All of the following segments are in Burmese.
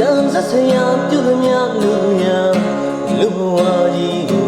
ကံစဆရာပြုလို့များလူများလူဘဝကြီး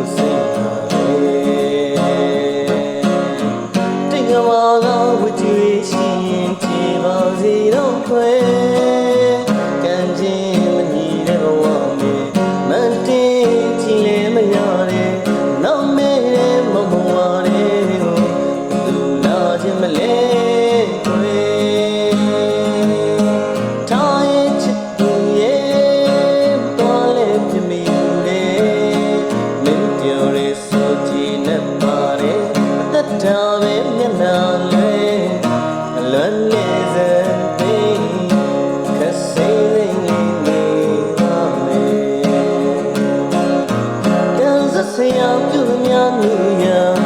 ဆရာပြုမြတ်မြညာ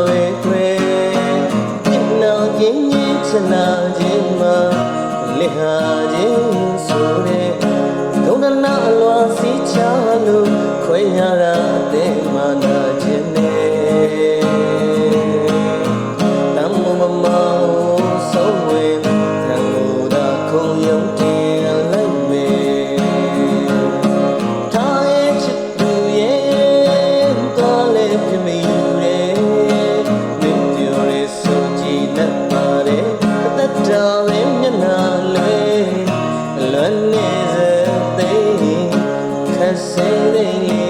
ချနာခြင်းမှာလေဟာခြင်းဆိုတဲ့ဒုက္ခနာအလွန်စီချလို့ခွဲရတာတဲ့မှာနာ တော်ရဲ့မျက်နှာလေးလွန်နေစေသိခက်စေတဲ့